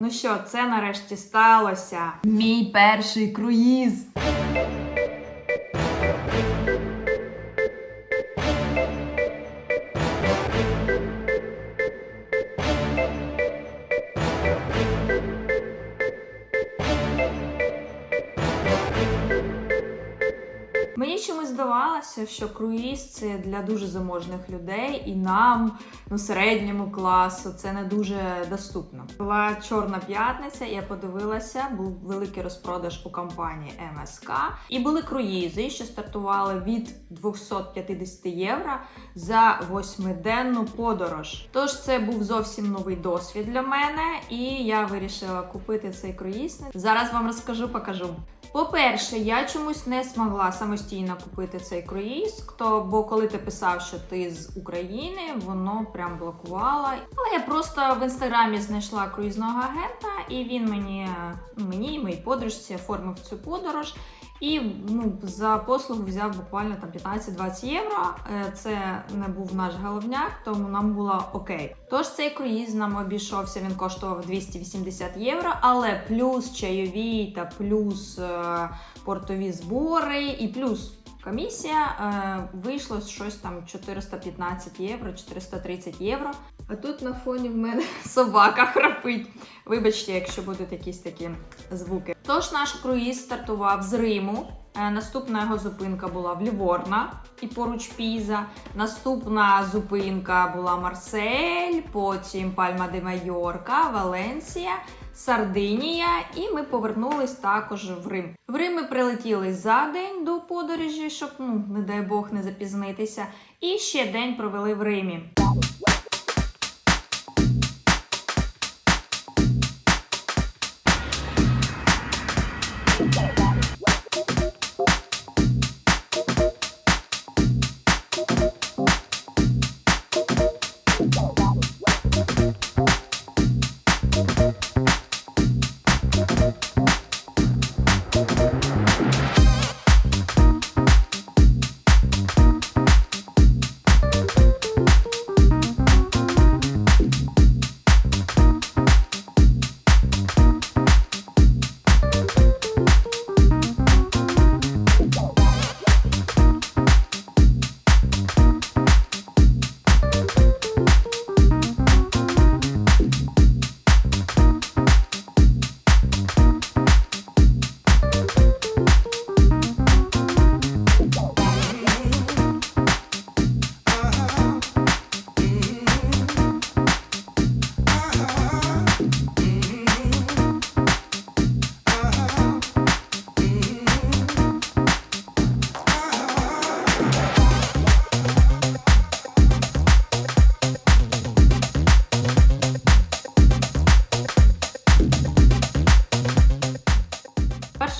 Ну що, це нарешті сталося. Мій перший круїз. Здавалося, що круїз це для дуже заможних людей, і нам, ну середньому класу, це не дуже доступно. Була чорна п'ятниця, я подивилася, був великий розпродаж у компанії МСК, і були круїзи, що стартували від 250 євро за восьмиденну подорож. Тож це був зовсім новий досвід для мене, і я вирішила купити цей круїз. Зараз вам розкажу, покажу. По-перше, я чомусь не змогла самостійно купити цей круїз, То бо коли ти писав, що ти з України, воно прям блокувало. Але я просто в інстаграмі знайшла круїзного агента, і він мені, мені і моїй подружці оформив цю подорож. І ну, за послугу взяв буквально там 15-20 євро. Е, Це не був наш головняк, тому нам було окей. Тож цей круїз нам обійшовся, він коштував 280 євро, але плюс чайові та плюс е, портові збори і плюс. Комісія е, вийшло щось там 415 євро, 430 євро. А тут на фоні в мене собака храпить. Вибачте, якщо будуть якісь такі звуки. Тож наш круїз стартував з Риму. Е, Наступна його зупинка була в Ліворна і поруч Піза. Наступна зупинка була Марсель, потім Пальма де Майорка, Валенсія. Сардинія, і ми повернулись також в Рим. В Рим ми прилетіли за день до подорожі, щоб ну не дай Бог не запізнитися. І ще день провели в Римі.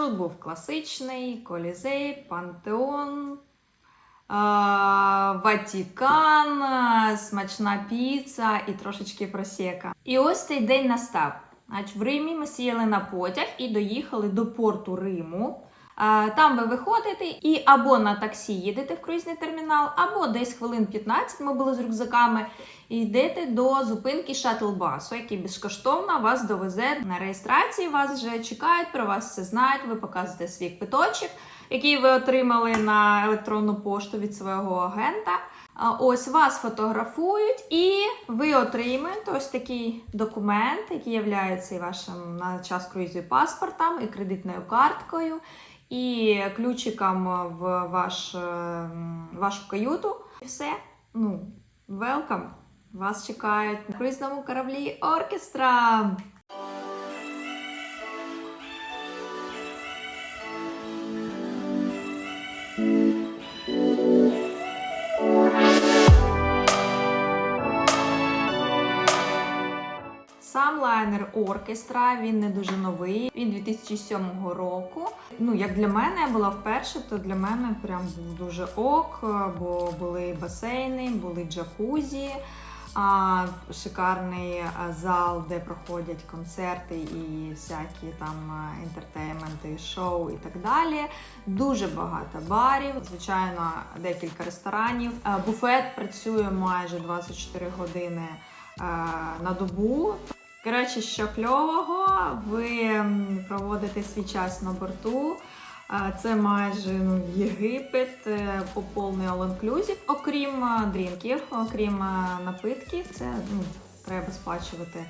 Маршрут був класичний: Колізей, Пантеон, Ватікан, смачна піца і трошечки просека. І ось цей день настав. В Римі ми сіяли на потяг і доїхали до порту Риму. Там ви виходите і або на таксі їдете в круїзний термінал, або десь хвилин 15 ми були з рюкзаками, і йдете до зупинки шатл-басу, який безкоштовно вас довезе на реєстрації. Вас вже чекають, про вас все знають. Ви показуєте свій квиточок, який ви отримали на електронну пошту від свого агента. Ось вас фотографують, і ви отримуєте ось такий документ, який є вашим на час круїзу паспортом, і кредитною карткою, і ключиком в ваш, е, вашу каюту. І все. Ну, welcome! Вас чекають на круїзному кораблі оркестра. Оркестра він не дуже новий. Він 2007 року. Ну як для мене була вперше, то для мене прям був дуже ок, бо були басейни, були джакузі. А, шикарний зал, де проходять концерти і всякі там інтертейменти, шоу і так далі. Дуже багато барів, звичайно, декілька ресторанів. Буфет працює майже 24 години на добу. Коротше, що кльового, ви проводите свій час на борту. Це майже ну, Єгипет, поповний по all-inclusive, окрім е, дрінків, окрім е, напитків, це ну, треба сплачувати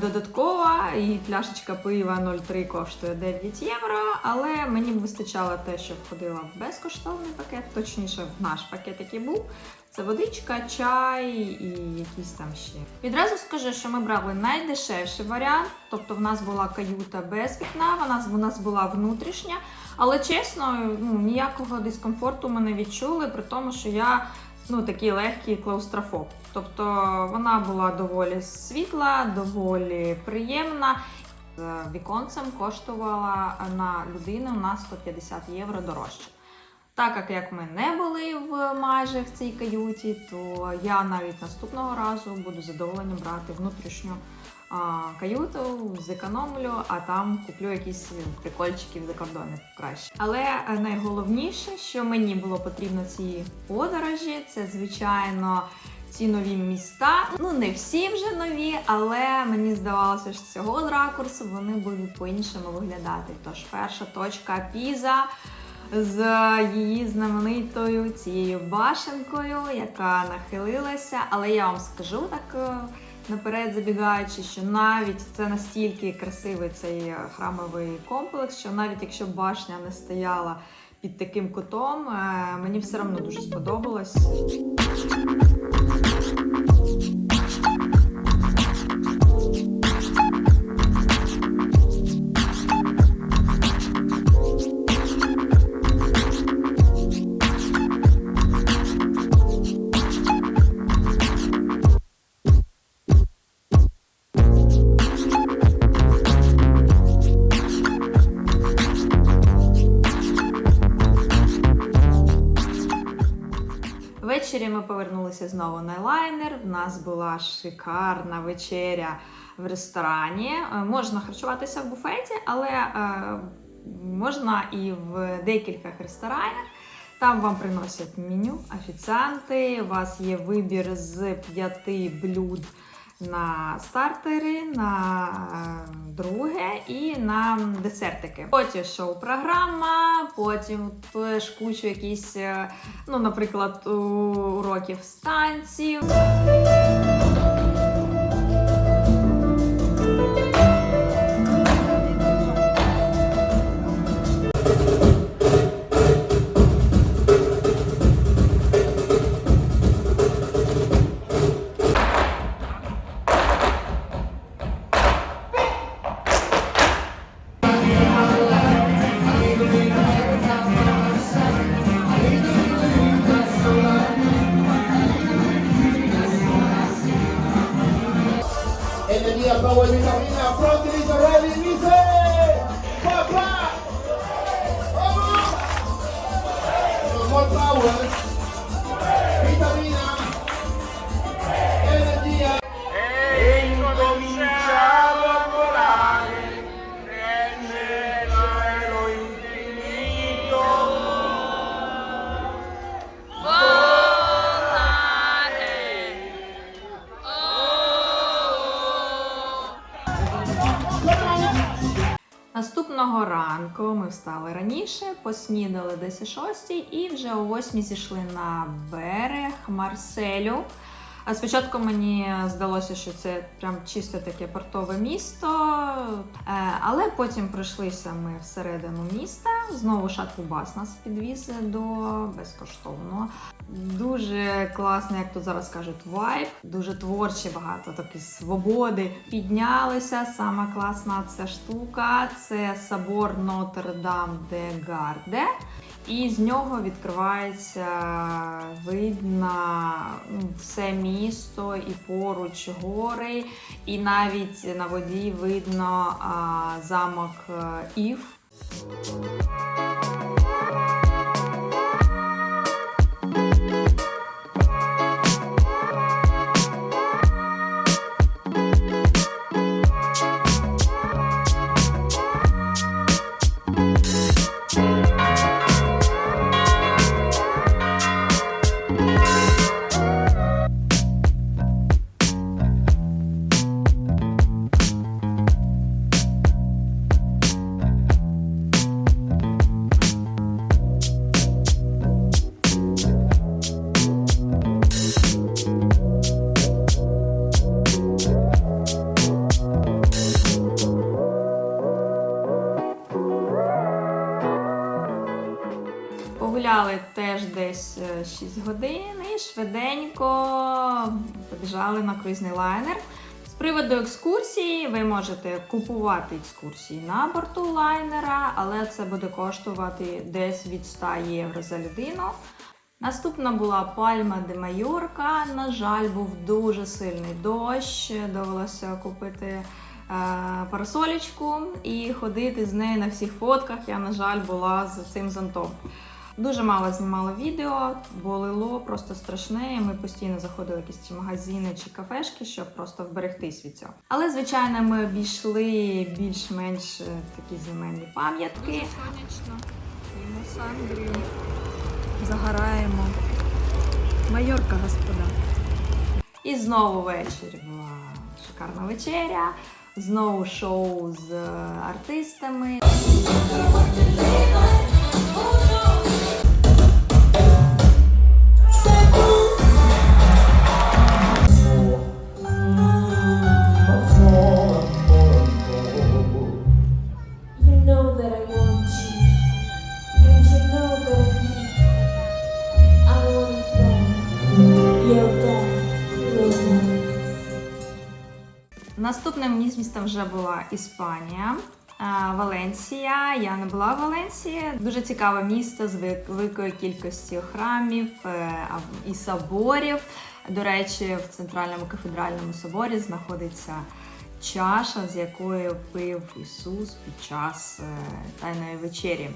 додатково. І пляшечка пива 0,3 коштує 9 євро. Але мені вистачало те, що входило в безкоштовний пакет, точніше, в наш пакет, який був. Це водичка, чай і якісь там ще. Відразу скажу, що ми брали найдешевший варіант, тобто в нас була каюта без вікна, вона в нас була внутрішня. Але чесно, ну ніякого дискомфорту ми не відчули, при тому, що я ну такий легкий клаустрофоб. Тобто вона була доволі світла, доволі приємна. З віконцем коштувала на людину на 150 євро дорожче. Так як, ми не були в майже в цій каюті, то я навіть наступного разу буду задоволена брати внутрішню каюту, зекономлю, а там куплю якісь прикольчиків закордонних краще. Але е, найголовніше, що мені було потрібно ці подорожі, це звичайно. Ці нові міста, ну не всі вже нові, але мені здавалося, що з цього ракурсу вони будуть по-іншому виглядати. Тож перша точка Піза з її знаменитою цією башенкою, яка нахилилася. Але я вам скажу так е, наперед забігаючи, що навіть це настільки красивий цей е, храмовий комплекс, що навіть якщо башня не стояла під таким кутом, е, мені все одно дуже сподобалось. Ввечері ми повернулися знову на лайнер. В нас була шикарна вечеря в ресторані. Е, Можна харчуватися в буфеті, але е, можна і в декількох ресторанах. Там вам приносять меню, офіціанти. У вас є вибір з п'яти блюд на стартери, на е, друге і на десертики. Потім шоу-програма, потім теж кучу якісь, е, ну, наприклад, уроків з hoje, então. Наступного ранку ми встали раніше, поснідали десь о 6 і вже о 8 зійшли на берег Марселю. А спочатку мені здалося, що це прям чисто таке портове місто, але потім пройшлися ми всередину міста. Знову шаттл-бас нас підвіз до безкоштовного. Дуже класний, як тут зараз кажуть, вайб, дуже творчі, багато такої свободи. Піднялися. Сама класна ця штука це собор Нотр-Дам де Гарде. І з нього відкривається вид на ну, все місто і поруч гори, і навіть на воді видно замок е, Ів. Погуляли теж десь е, 6 годин і швиденько побіжали на круїзний лайнер. З приводу екскурсії, ви можете купувати екскурсії на борту лайнера, але це буде коштувати десь від 100 євро за людину. Наступна була Пальма де Майорка. На жаль, був дуже сильний дощ. Довелося купити е, парасолечку і ходити з нею на всіх фотках. Я, на жаль, була з цим зонтом. Дуже мало знімала відео, бо лило просто страшне. і Ми постійно заходили в якісь магазини чи кафешки, щоб просто вберегтись від цього. Але звичайно, ми обійшли більш-менш е, такі земельні пам'ятки. Сонячно. Їмо сангрію. Загораємо. Майорка, господа. І знову ввечері була шикарна вечеря, знову шоу з е, артистами. Наступним містом вже була Іспанія. е, Валенсія. Я не була в Валенсії. Дуже цікаве місто з великою кількістю храмів е, і соборів. До речі, в центральному кафедральному соборі знаходиться чаша, з якою пив Ісус під час е, тайної вечері.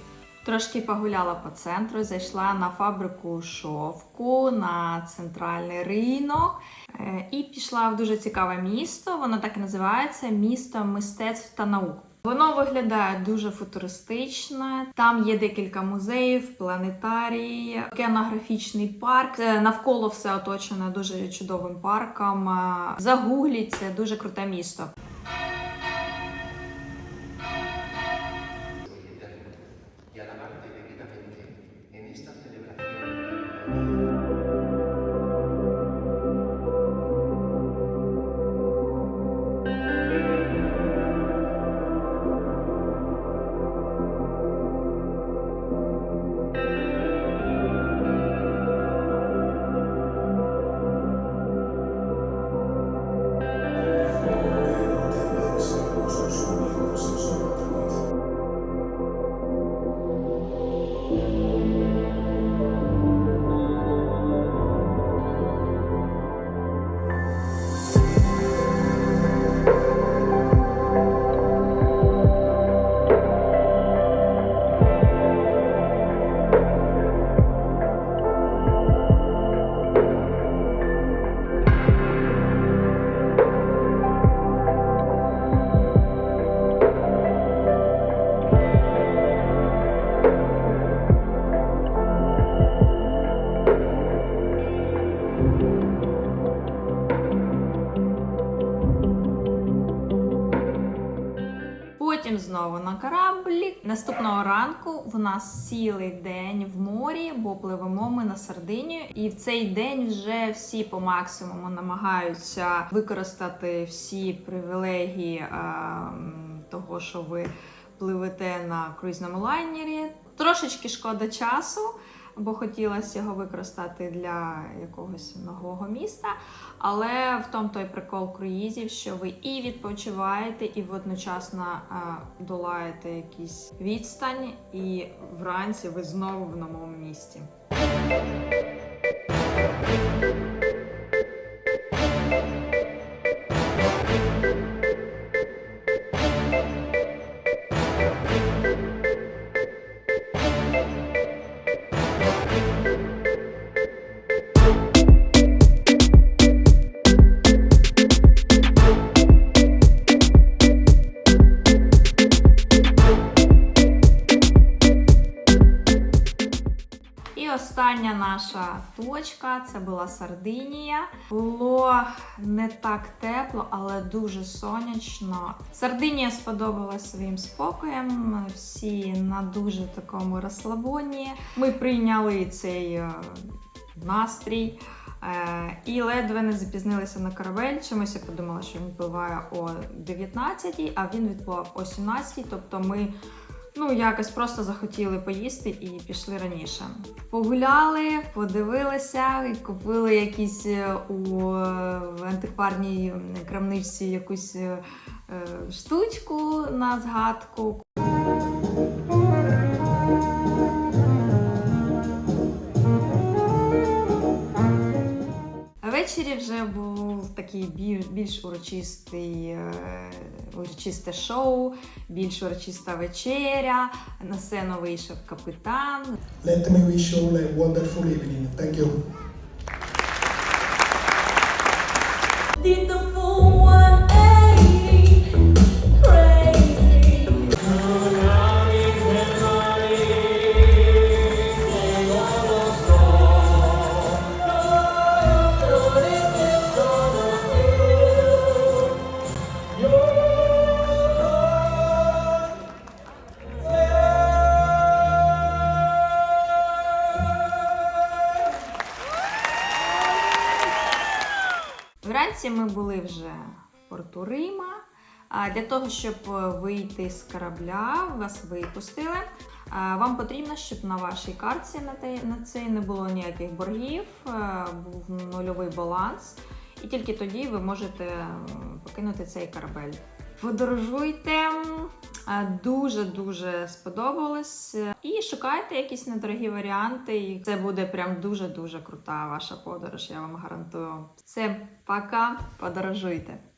Трошки погуляла по центру, зайшла на фабрику шовку, на центральний ринок е, і пішла в дуже цікаве місто. Воно так і називається місто мистецтв та наук. Воно виглядає дуже футуристично. Там є декілька музеїв, планетарій, океанографічний парк. Е, Навколо все оточено дуже чудовим парком. Е, Загугліть, це дуже круте місто. Знову на кораблі. Наступного ранку в нас цілий день в морі, бо пливемо ми на Сардинію. І в цей день вже всі по максимуму намагаються використати всі привілегії е, того, що ви пливете на круїзному лайнері. Трошечки шкода часу. Бо хотілося його використати для якогось нового міста. Але в тому той прикол круїзів, що ви і відпочиваєте, і водночасно е, долаєте якісь відстань, і вранці ви знову в новому місті. Наша точка це була Сардинія. Було не так тепло, але дуже сонячно. Сардинія сподобалась своїм спокоєм. Всі на дуже такому розслабоні. Ми прийняли цей е, настрій. Е, І ледве не запізнилися на корабель. Чомусь я подумала, що він впливає о 19, а він відплав о 17, тобто ми Ну, якось просто захотіли поїсти і пішли раніше. Погуляли, подивилися, і купили якісь е, у антикварній крамничці якусь е, е, штучку на згадку. Ввечері вже був такий більш, більш урочистий, е, урочисте шоу, більш урочиста вечеря. На сцену вийшов капітан. Let me wish you all a wonderful evening. Thank you. Порту Рима. Для того, щоб е, вийти з корабля, вас випустили. Вам потрібно, щоб на вашій картці на цей не було ніяких боргів, е, був нульовий баланс, і тільки тоді ви можете е, покинути цей корабель. Подорожуйте, дуже дуже сподобалось. І шукайте якісь недорогі варіанти. І це буде прям дуже дуже крута ваша подорож. Я вам гарантую. Все, пока, подорожуйте.